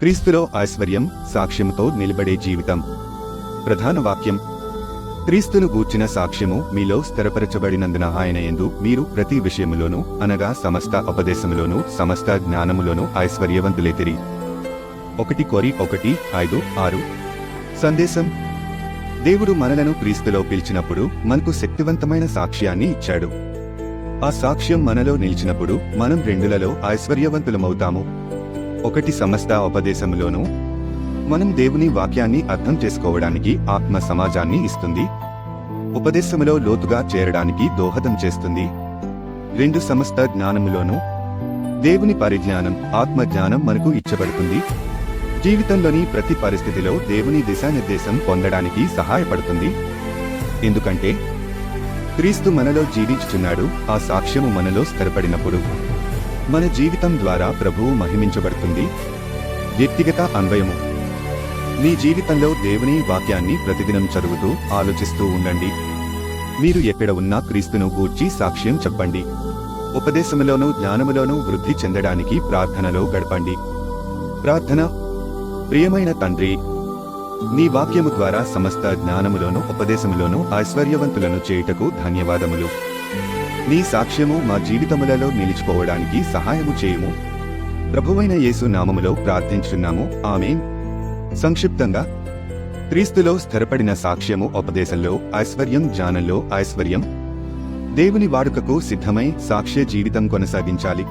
క్రీస్తులో ఐశ్వర్యం సాక్ష్యంతో నిలబడే జీవితం. ప్రధాన వాక్యం. క్రీస్తును గూర్చిన సాక్ష్యము మీలో స్థిరపరచబడినందున ఆయన ఎందు మీరు ప్రతి విషయములోనూ అనగా సమస్త ఉపదేశములోనూ సమస్త జ్ఞానములోనూ ఐశ్వర్యవంతులేతిరి ఒకటి కొరి ఒకటి ఐదు ఆరు. సందేశం. దేవుడు మనలను క్రీస్తులో పిలిచినప్పుడు మనకు శక్తివంతమైన సాక్ష్యాన్ని ఇచ్చాడు. ఆ సాక్ష్యం మనలో నిలిచినప్పుడు మనం రెండులలో ఐశ్వర్యవంతులమవుతాము. ఒకటి సమస్త ఉపదేశంలోనూ మనం దేవుని వాక్యాన్ని అర్థం చేసుకోవడానికి ఆత్మ సమాజాన్ని ఇస్తుంది. ఉపదేశములో లోతుగా చేరడానికి దోహదం చేస్తుంది. రెండు సమస్త జ్ఞానములోనూ దేవుని పరిజ్ఞానం ఆత్మ జ్ఞానం మనకు ఇచ్చబడుతుంది. జీవితంలోని ప్రతి పరిస్థితిలో దేవుని దిశానిర్దేశం పొందడానికి సహాయపడుతుంది. ఎందుకంటే క్రీస్తు మనలో జీవించుచున్నాడు ఆ సాక్ష్యము మనలో స్థిరపడినప్పుడు మన జీవితం ద్వారా ప్రభువు మహిమించబడుతుంది. వ్యక్తిగత అన్వయము. మీ జీవితంలో దేవుని వాక్యాన్ని ప్రతిదినం చదువుతూ ఆలోచిస్తూ ఉండండి. మీరు ఎక్కడ ఉన్నా క్రీస్తును గూర్చి సాక్ష్యం చెప్పండి. ఉపదేశములోనూ జ్ఞానములోనూ వృద్ధి చెందడానికి ప్రార్థనలో గడపండి. ప్రార్థన. ప్రియమైన తండ్రి నీ వాక్యము ద్వారా సమస్త జ్ఞానములోను ఉపదేశములోను ఐశ్వర్యవంతులను చేయుటకు ధన్యవాదములు. నీ సాక్ష్యము మా జీవితములలో నిలిచిపోవడానికి సహాయము చేయము. ప్రభువైన యేసు నామములో ప్రార్థించున్నాము ఆమె సంక్షిప్తంగా క్రీస్తులో స్థిరపడిన సాక్ష్యము ఉపదేశంలో ఐశ్వర్యం జ్ఞానంలో ఐశ్వర్యం. దేవుని వాడుకకు సిద్ధమై సాక్ష్య జీవితం కొనసాగించాలి.